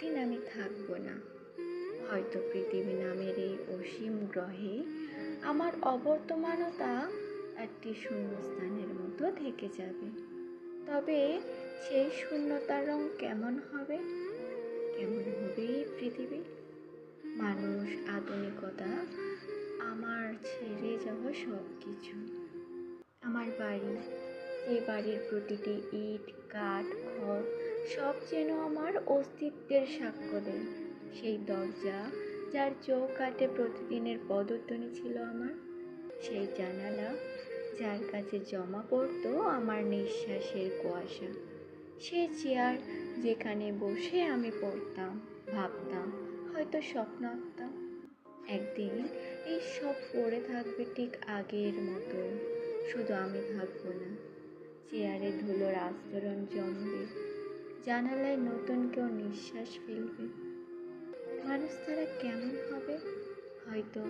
একদিন আমি থাকব না। হয়তো পৃথিবী নামের এই অসীম গ্রহে আমার অবর্তমানতা একটি শূন্যস্থানের মতো থেকে যাবে। তবে সেই শূন্যতার রং কেমন হবে? কেমন হবে এই পৃথিবী? মানুষ আধুনিকতা আমার ছেড়ে যাওয়া সব কিছু আমার বাড়ি, যে বাড়ির প্রতিটি ইট, কাঠ ঘর সব যেন আমার অস্তিত্বের সাক্ষ্য দেয়। সেই দরজা যার চৌকাটে প্রতিদিনের পদধ্বনি ছিল আমার, সেই জানালা যার কাছে জমা পড়তো আমার নিঃশ্বাসের কুয়াশা সেই চেয়ার যেখানে বসে আমি পড়তাম, ভাবতাম, হয়তো স্বপ্ন আঁকতাম। একদিন এই সব পড়ে থাকবে ঠিক আগের মতো শুধু আমি থাকব না, চেয়ারে ধুলোর আস্তরণ জমবে জানালায় নতুন কেউ নিঃশ্বাস ফেলবে। মানুষ তারা কেমন হবে? হয়তো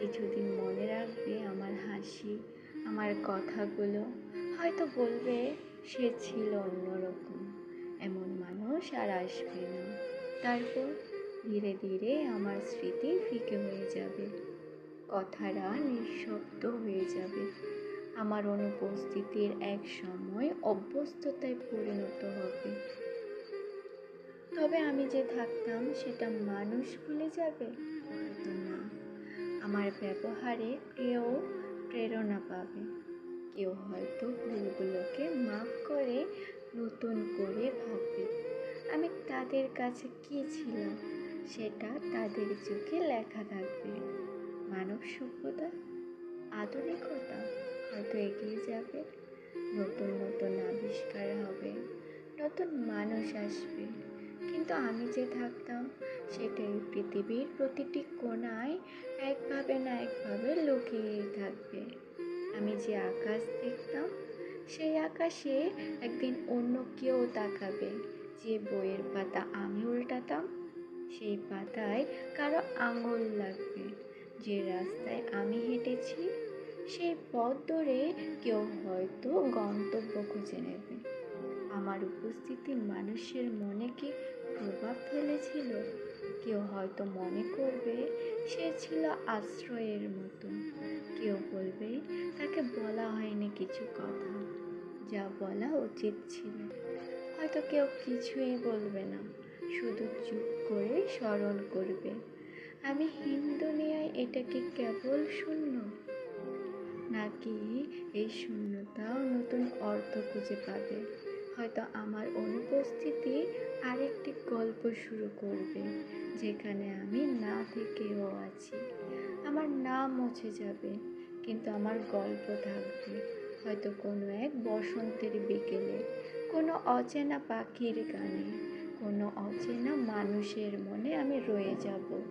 কিছুদিন মনে রাখবে আমার হাসি, আমার কথাগুলো। হয়তো বলবে, সে ছিল অন্যরকম। এমন মানুষ আর আসবে না। তারপর ধীরে ধীরে আমার স্মৃতি ফিকে হয়ে যাবে। কথাটা নিঃশব্দ হয়ে যাবে। আমার অনুপস্থিতির এক সময় অভ্যস্ততায় পরিণত হবে। তবে আমি যে থাকতাম, সেটা মানুষ ভুলে যাবে? না আমার ব্যবহারে কেউ প্রেরণা পাবে। কেউ হয়তো ভুলগুলোকে মাফ করে, নতুন করে ভাববে। আমি তাদের কাছে কী ছিলাম, সেটা তাদের চোখে লেখা থাকবে। মানব সভ্যতা, আধুনিকতা হয়তো এগিয়ে যাবে। নতুন নতুন আবিষ্কার হবে। নতুন মানুষ আসবে। কিন্তু আমি যে থাকতাম, সেটাই পৃথিবীর প্রতিটি কোণায় একভাবে না একভাবে লুকিয়ে থাকবে। আমি যে আকাশ দেখতাম, সেই আকাশে একদিন অন্য কেউ তাকাবে। যে বইয়ের পাতা আমি উল্টাতাম, সেই পাতায় কারও আঙুল লাগবে। যে রাস্তায় আমি হেঁটেছি, সেই পথ ধরে কেউ হয়তো গন্তব্য খুঁজে নেবে। আমার উপস্থিতি মানুষের মনে কি ফেলেছিল। কেউ হয়তো মনে করবে সে ছিল আশ্রয়ের মতো। কেউ বলবে তাকে বলা হয়নি কিছু কথা। যা বলা উচিত ছিল। হয়তো কেউ কিছুই বলবে না। শুধু চুপ করে স্মরণ করবে। আমি হিন্দু নিয়ে এটা কি কেবল শূন্য? নাকি এই শূন্যতাও নতুন অর্থ খুঁজে পাবে? হয়তো আমার অনুপস্থিতি আরেকটি গল্প শুরু করবে, যেখানে আমি না থেকেও আছি। আমার নাম মুছে যাবে, কিন্তু আমার গল্প থাকবে। হয়তো কোনো এক বসন্তের বিকেলে, কোনো অচেনা পাখির গানে, কোনো অচেনা মানুষের মনে আমি রয়ে যাব।